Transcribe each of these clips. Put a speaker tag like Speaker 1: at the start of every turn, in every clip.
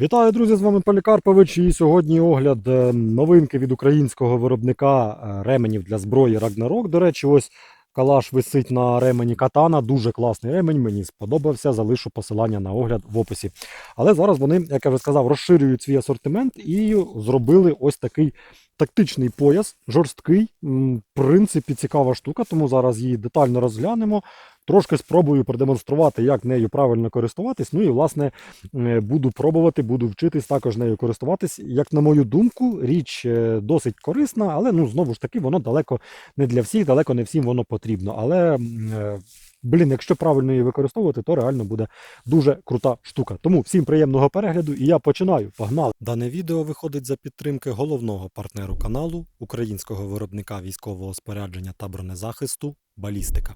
Speaker 1: Вітаю, друзі! З вами Полікарпович. І сьогодні огляд е, новинки від українського виробника е, ременів для зброї Ragnarok. До речі, ось калаш висить на ремені катана. Дуже класний ремень. Мені сподобався. Залишу посилання на огляд в описі. Але зараз вони, як я вже сказав, розширюють свій асортимент і зробили ось такий тактичний пояс, жорсткий. В принципі, цікава штука, тому зараз її детально розглянемо. Трошки спробую продемонструвати, як нею правильно користуватись. Ну і власне е, буду пробувати, буду вчитись також нею користуватись. Як на мою думку, річ е, досить корисна, але ну знову ж таки, воно далеко не для всіх, далеко не всім воно потрібно. Але е, блін, якщо правильно її використовувати, то реально буде дуже крута штука. Тому всім приємного перегляду, і я починаю. Погнали! Дане відео виходить за підтримки головного партнеру каналу, українського виробника військового спорядження та бронезахисту Балістика.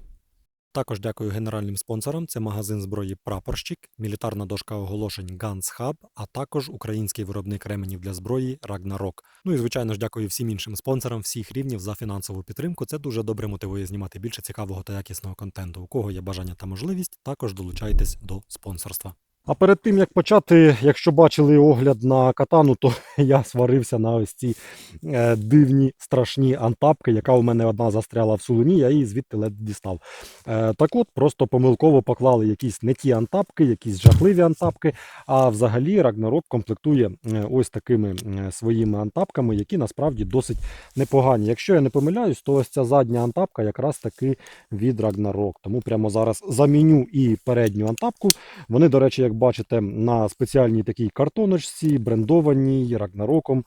Speaker 1: Також дякую генеральним спонсорам. Це магазин зброї Прапорщик, мілітарна дошка оголошень Guns Hub, а також український виробник ременів для зброї Ragnarok. Ну і звичайно ж дякую всім іншим спонсорам всіх рівнів за фінансову підтримку. Це дуже добре мотивує знімати більше цікавого та якісного контенту. У кого є бажання та можливість, також долучайтесь до спонсорства. А перед тим як почати, якщо бачили огляд на катану, то я сварився на ось ці е, дивні страшні антапки, яка у мене одна застряла в сулуні, я її звідти ледь дістав. Е, так от, просто помилково поклали якісь не ті антапки, якісь жахливі антапки. А взагалі Рагнарок комплектує е, ось такими своїми антапками, які насправді досить непогані. Якщо я не помиляюсь, то ось ця задня антапка якраз таки від Ragnarok. Тому прямо зараз заміню і передню антапку. Вони, до речі, як бачите, на спеціальній такій картоночці, брендованій Рагнароком,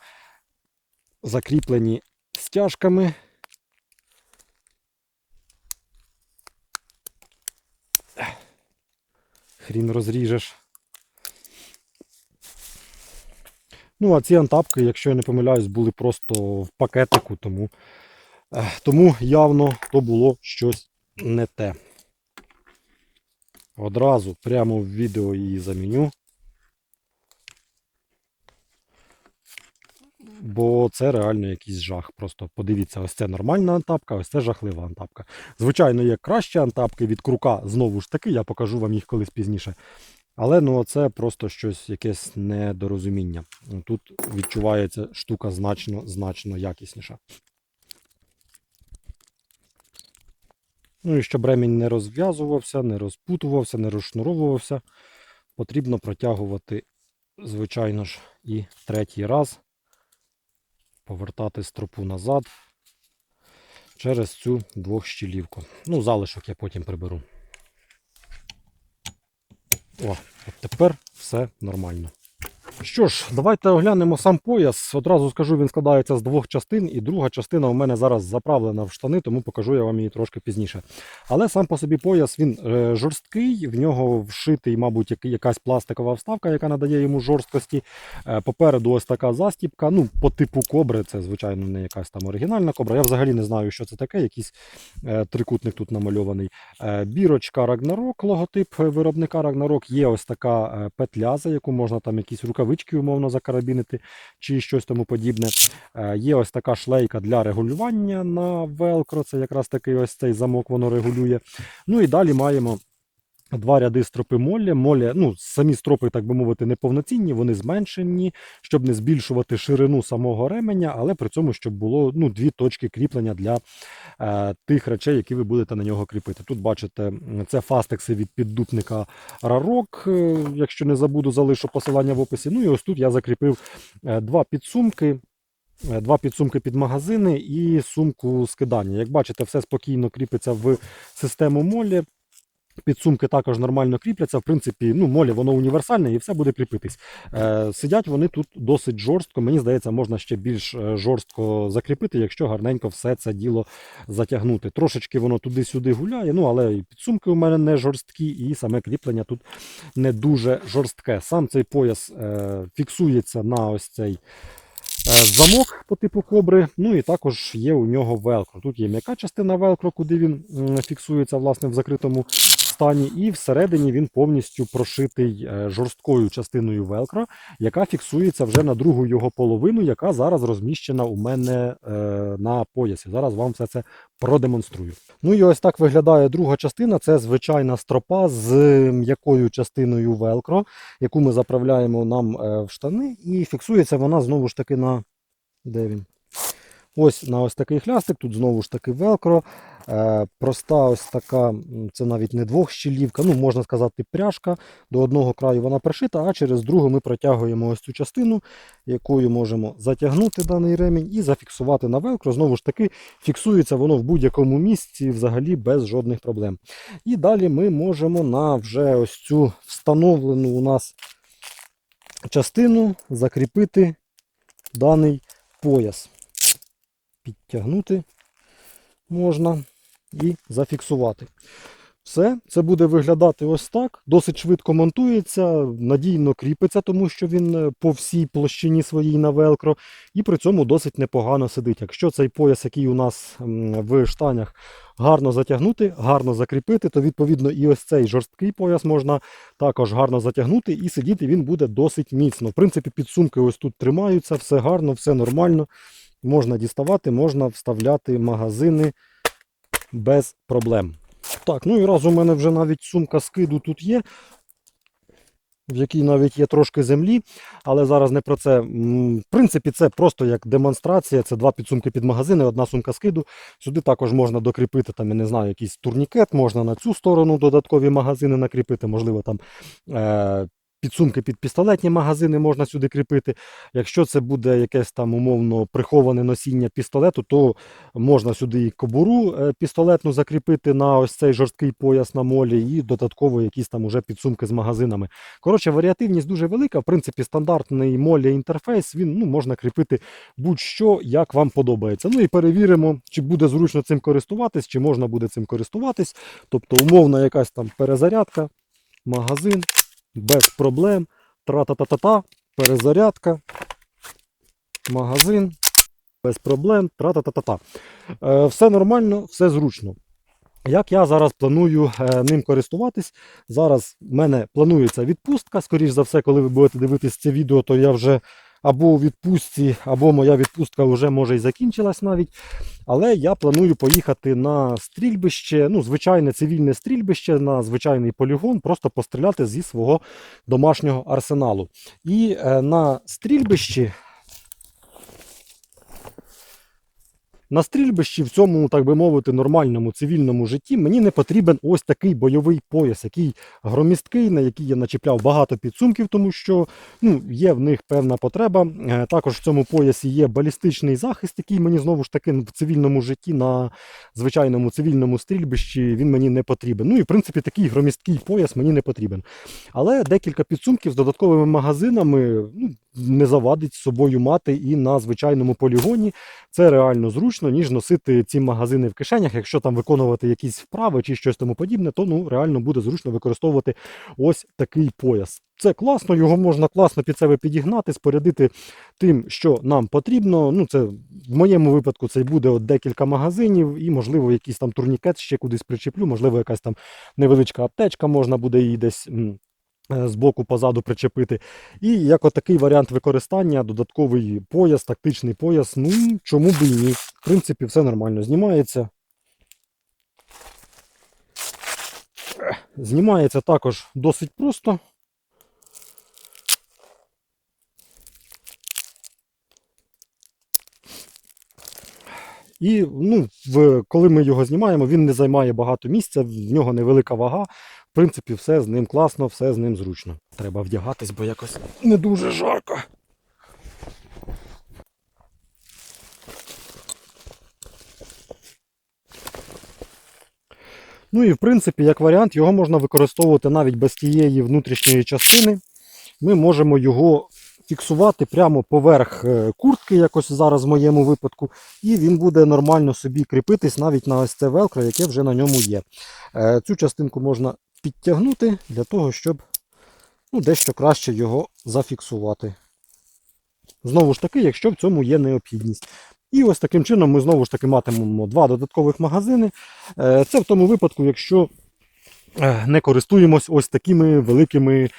Speaker 1: закріплені стяжками. Хрін розріжеш. Ну, а ці антапки, якщо я не помиляюсь, були просто в пакетику, тому, е, тому явно то було щось не те. Одразу прямо в відео її заміню. Бо це реально якийсь жах. Просто подивіться, ось це нормальна антапка, ось це жахлива антапка. Звичайно, є кращі антапки від крука, знову ж таки, я покажу вам їх колись пізніше. Але ну це просто щось якесь недорозуміння. Тут відчувається штука значно значно якісніша. Ну і щоб ремінь не розв'язувався, не розпутувався, не розшнуровувався, потрібно протягувати, звичайно ж, і третій раз повертати стропу назад через цю двохщілівку. Ну, залишок я потім приберу. О, от тепер все нормально. Що ж, давайте оглянемо сам пояс. Одразу скажу, він складається з двох частин, і друга частина у мене зараз заправлена в штани, тому покажу я вам її трошки пізніше. Але сам по собі пояс він е, жорсткий, в нього вшитий, мабуть, як- якась пластикова вставка, яка надає йому жорсткості. Е, попереду ось така застіпка. Ну, по типу кобри, це, звичайно, не якась там оригінальна кобра. Я взагалі не знаю, що це таке. Якийсь е, трикутник тут намальований. Бірочка Ragnarok, логотип виробника Ragnarok. Є ось така петля, за яку можна там якісь рукавички умовно закарабінити чи щось тому подібне. Е, Є ось така шлейка для регулювання на велкро. Це якраз такий ось цей замок воно регулює. Ну і далі маємо. Два ряди стропи молі. Молі, ну, самі стропи, так би мовити, неповноцінні, вони зменшені, щоб не збільшувати ширину самого ременя, але при цьому, щоб було ну, дві точки кріплення для е, тих речей, які ви будете на нього кріпити. Тут бачите, це фастекси від піддупника Рарок. е, Якщо не забуду, залишу посилання в описі. Ну і ось тут я закріпив е, два підсумки. е, Два підсумки під магазини і сумку скидання. Як бачите, все спокійно кріпиться в систему молі. Підсумки також нормально кріпляться. В принципі, ну, молі воно універсальне і все буде кріпитись. Е, сидять вони тут досить жорстко. Мені здається, можна ще більш е, жорстко закріпити, якщо гарненько все це діло затягнути. Трошечки воно туди-сюди гуляє, ну але підсумки у мене не жорсткі, і саме кріплення тут не дуже жорстке. Сам цей пояс е, фіксується на ось цей. е, Замок по типу кобри, ну і також є у нього велкро. Тут є м'яка частина велкро, куди він фіксується власне в закритому стані, і всередині він повністю прошитий е, жорсткою частиною велкро, яка фіксується вже на другу його половину, яка зараз розміщена у мене е, на поясі. Зараз вам все це продемонструю. Ну і ось так виглядає друга частина. Це звичайна стропа з м'якою частиною велкро, яку ми заправляємо нам е, в штани, і фіксується вона знову ж таки на де він? Ось на ось такий хлястик, тут знову ж таки велкро. Проста ось така, це навіть не двохщілівка, ну можна сказати, пряжка. До одного краю вона пришита, а через другу ми протягуємо ось цю частину, якою можемо затягнути даний ремінь і зафіксувати на велкро. Знову ж таки, фіксується воно в будь-якому місці взагалі без жодних проблем. І далі ми можемо на вже ось цю встановлену у нас частину закріпити даний пояс. Підтягнути можна і зафіксувати. Все, це буде виглядати ось так. Досить швидко монтується, надійно кріпиться, тому що він е, по всій площині своїй на велкро, і при цьому досить непогано сидить. Якщо цей пояс, який у нас в штанях, гарно затягнути, гарно закріпити, то відповідно і ось цей жорсткий пояс можна також гарно затягнути і сидіти він буде досить міцно. В принципі, підсумки ось тут тримаються, все гарно, все нормально. Можна діставати, можна вставляти магазини без проблем. Так, ну і раз у мене вже навіть сумка скиду тут є, в якій навіть є трошки землі, але зараз не про це. В принципі, це просто як демонстрація. Це два підсумки під магазини, одна сумка скиду. Сюди також можна докріпити, там, я не знаю, якийсь турнікет, можна на цю сторону додаткові магазини накріпити, можливо, там. Е- Підсумки під пістолетні магазини можна сюди кріпити. Якщо це буде якесь там умовно приховане носіння пістолету, то можна сюди і кобуру е, пістолетну закріпити на ось цей жорсткий пояс на молі, і додатково якісь там уже підсумки з магазинами. Коротше, варіативність дуже велика. В принципі, стандартний молі інтерфейс він ну, можна кріпити будь-що, як вам подобається. Ну і перевіримо, чи буде зручно цим користуватись, чи можна буде цим користуватись. Тобто, умовна якась там перезарядка, магазин без проблем. Тра-та-та-та-та, перезарядка, магазин, без проблем, тра-та-та-та-та. Е, все нормально, все зручно. Як я зараз планую е, ним користуватись? Зараз в мене планується відпустка. Скоріше за все, коли ви будете дивитись це відео, то я вже або у відпустці, або моя відпустка вже може і закінчилась навіть. Але я планую поїхати на стрільбище, ну, звичайне цивільне стрільбище, на звичайний полігон, просто постріляти зі свого домашнього арсеналу. І е, на стрільбищі. На стрільбищі в цьому, так би мовити, нормальному цивільному житті мені не потрібен ось такий бойовий пояс, який громісткий, на який я начіпляв багато підсумків, тому що ну, є в них певна потреба. Е, Також в цьому поясі є балістичний захист, який мені знову ж таки в цивільному житті на звичайному цивільному стрільбищі він мені не потрібен. Ну і в принципі такий громісткий пояс мені не потрібен. Але декілька підсумків з додатковими магазинами ну, не завадить собою мати і на звичайному полігоні. Це реально зручно, ніж носити ці магазини в кишенях. Якщо там виконувати якісь вправи чи щось тому подібне, то ну реально буде зручно використовувати ось такий пояс. Це класно, його можна класно під себе підігнати, спорядити тим, що нам потрібно. Ну, це в моєму випадку це буде от декілька магазинів, і, можливо, якийсь там турнікет ще кудись причеплю, можливо, якась там невеличка аптечка, можна буде її десь. Е, Збоку позаду причепити. І як отакий варіант використання, додатковий пояс, тактичний пояс. Ну, чому б і ні. В принципі, все нормально. Знімається. Знімається також досить просто. І ну, в, коли ми його знімаємо, він не займає багато місця, в нього невелика вага. Принципі, все з ним класно, все з ним зручно. Треба вдягатись, бо якось не дуже жарко. Ну і в принципі, як варіант, його можна використовувати навіть без тієї внутрішньої частини. Ми можемо його фіксувати прямо поверх е, куртки, якось зараз в моєму випадку, і він буде нормально собі кріпитись навіть на ось це велкро, яке вже на ньому є. Е, Цю частинку можна підтягнути для того, щоб ну, дещо краще його зафіксувати. Знову ж таки, якщо в цьому є необхідність. І ось таким чином ми знову ж таки матимемо два додаткових магазини. Е, Це в тому випадку, якщо е, не користуємось ось такими великими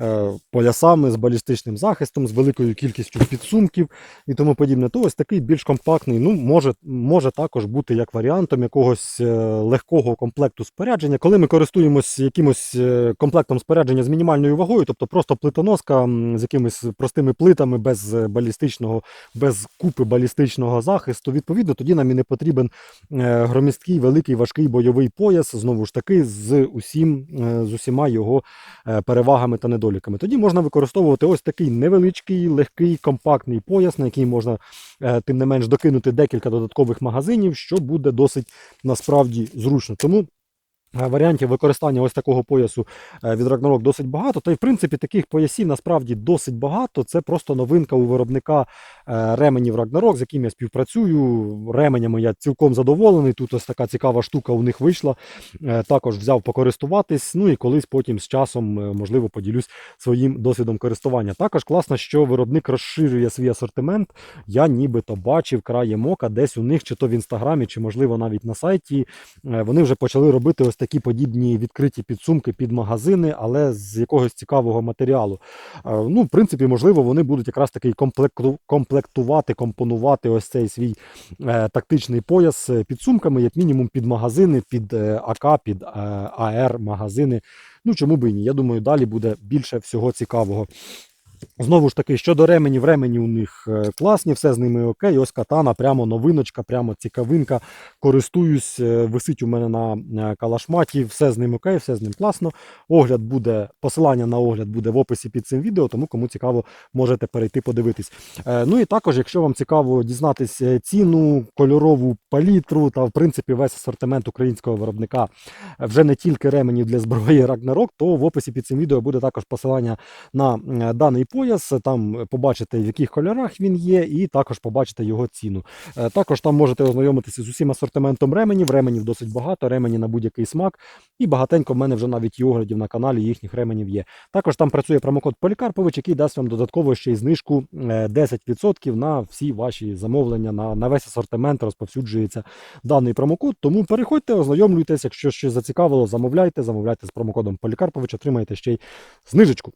Speaker 1: е, поясами з балістичним захистом, з великою кількістю підсумків і тому подібне, то ось такий більш компактний, ну, може, може також бути як варіантом якогось е, легкого комплекту спорядження. Коли ми користуємось якимось е, комплектом спорядження з мінімальною вагою, тобто просто плитоноска з якимись простими плитами без балістичного, без купи балістичного захисту, відповідно, тоді нам і не потрібен громісткий, великий, важкий бойовий пояс, знову ж таки, з усім, з усіма його перевагами та недоліками. Тоді можна використовувати ось такий невеличкий, легкий, компактний пояс, на який можна е, тим не менш докинути декілька додаткових магазинів, що буде досить насправді зручно. Тому Варіантів використання ось такого поясу е, від Ragnarok досить багато. Та й в принципі таких поясів насправді досить багато. Це просто новинка у виробника е, ременів Ragnarok, з яким я співпрацюю. Ременями я цілком задоволений. Тут ось така цікава штука у них вийшла. Е, Також взяв покористуватись. Ну і колись потім з часом, е, можливо, поділюсь своїм досвідом користування. Також класно, що виробник розширює свій асортимент. Я нібито бачив краєм ока десь у них, чи то в інстаграмі, чи можливо навіть на сайті. Е, Вони вже почали робити ось такі подібні відкриті підсумки під магазини, але з якогось цікавого матеріалу. Е, Ну, в принципі, можливо, вони будуть якраз таки комплектувати, компонувати ось цей свій е, тактичний пояс е, підсумками, як мінімум під магазини, під АК, під АР магазини. Ну чому би і ні? Я думаю, далі буде більше всього цікавого. Знову ж таки, щодо ременів, ремені у них е, класні, все з ними окей. Ось катана, прямо новиночка, прямо цікавинка. Користуюсь, е, висить у мене на е, калашматі, все з ним окей, все з ним класно. Огляд буде, посилання на огляд буде в описі під цим відео, тому кому цікаво, можете перейти подивитись. Ну і також, якщо вам цікаво дізнатись е, ціну, кольорову палітру та в принципі весь асортимент українського виробника, вже не тільки ременів для зброї Ragnarok, то в описі під цим відео буде також посилання на даний пояс. Там побачите, в яких кольорах він є, і також побачите його ціну. Е, Також там можете ознайомитися з усім асортиментом ременів. Ременів досить багато, ремені на будь-який смак. І багатенько в мене вже навіть і оглядів на каналі їхніх ременів є. Також там працює промокод Полікарпович, який дасть вам додатково ще й знижку е, 10% на всі ваші замовлення, на, на весь асортимент розповсюджується даний промокод. Тому переходьте, ознайомлюйтесь, якщо щось зацікавило, замовляйте, замовляйте з промокодом Полікарпович, отримаєте ще й знижечку.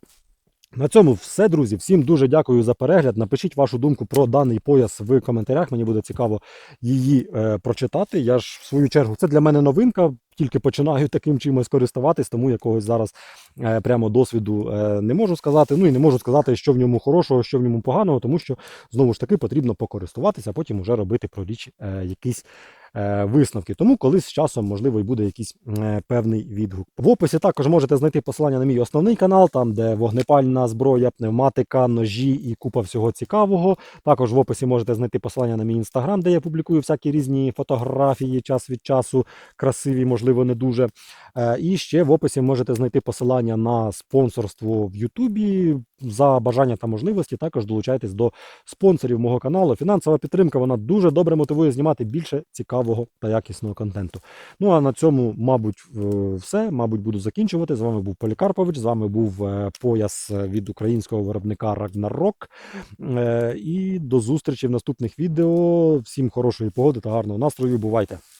Speaker 1: На цьому все, друзі. Всім дуже дякую за перегляд. Напишіть вашу думку про даний пояс в коментарях. Мені буде цікаво її е, прочитати. Я ж в свою чергу, це для мене новинка. Тільки починаю таким чимось користуватись, тому якогось зараз е, прямо досвіду е, не можу сказати. Ну і не можу сказати, що в ньому хорошого, що в ньому поганого, тому що знову ж таки потрібно покористуватися, а потім вже робити про річ е, якісь висновки. Тому колись з часом, можливо, і буде якийсь е, певний відгук. В описі також можете знайти посилання на мій основний канал, там де вогнепальна зброя, пневматика, ножі і купа всього цікавого. Також в описі можете знайти посилання на мій інстаграм, де я публікую всякі різні фотографії час від часу, красиві, можливо, не дуже. Е, І ще в описі можете знайти посилання на спонсорство в Ютубі. За бажання та можливості також долучайтесь до спонсорів мого каналу. Фінансова підтримка вона дуже добре мотивує знімати більше цікавого та якісного контенту. Ну а на цьому, мабуть, е, все. Мабуть, буду закінчувати. З вами був Полікарпович. З вами був е, пояс від українського виробника Ragnarok. Е, І до зустрічі в наступних відео. Всім хорошої погоди та гарного настрою. Бувайте!